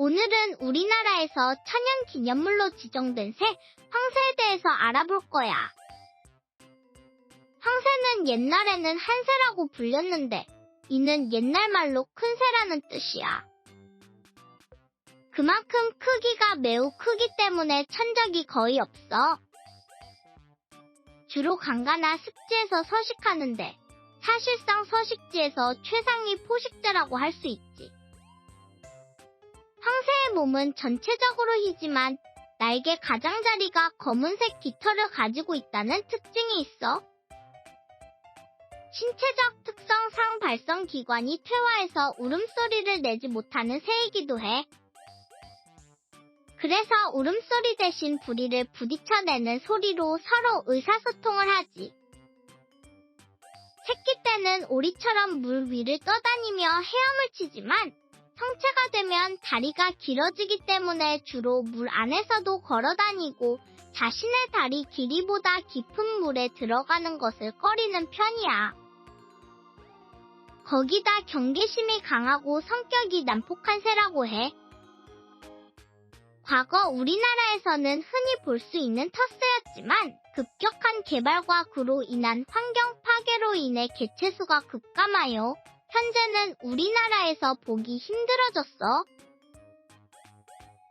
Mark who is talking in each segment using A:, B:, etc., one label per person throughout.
A: 오늘은 우리나라에서 천연 기념물로 지정된 새, 황새에 대해서 알아볼 거야. 황새는 옛날에는 한새라고 불렸는데, 이는 옛날 말로 큰 새라는 뜻이야. 그만큼 크기가 매우 크기 때문에 천적이 거의 없어. 주로 강가나 습지에서 서식하는데, 사실상 서식지에서 최상위 포식자라고 할 수 있지. 몸은 전체적으로 희지만 날개 가장자리가 검은색 깃털을 가지고 있다는 특징이 있어. 신체적 특성상 발성 기관이 퇴화해서 울음소리를 내지 못하는 새이기도 해. 그래서 울음소리 대신 부리를 부딪혀내는 소리로 서로 의사소통을 하지. 새끼 때는 오리처럼 물 위를 떠다니며 헤엄을 치지만 성체 가 되면 다리가 길어지기 때문에 주로 물 안에서도 걸어 다니고 자신의 다리 길이보다 깊은 물에 들어가는 것을 꺼리는 편이야. 거기다 경계심이 강하고 성격이 난폭한 새라고 해. 과거 우리나라에서는 흔히 볼 수 있는 터스였지만 급격한 개발과 그로 인한 환경 파괴로 인해 개체수가 급감하여 현재는 우리나라에서 보기 힘들어졌어.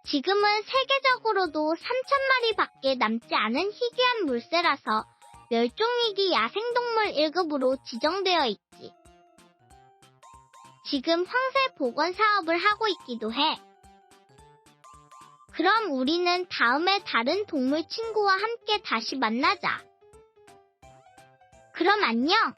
A: 지금은 세계적으로도 3천마리 밖에 남지 않은 희귀한 물새라서 멸종위기 야생동물 1급으로 지정되어 있지. 지금 황새 복원 사업을 하고 있기도 해. 그럼 우리는 다음에 다른 동물 친구와 함께 다시 만나자. 그럼 안녕!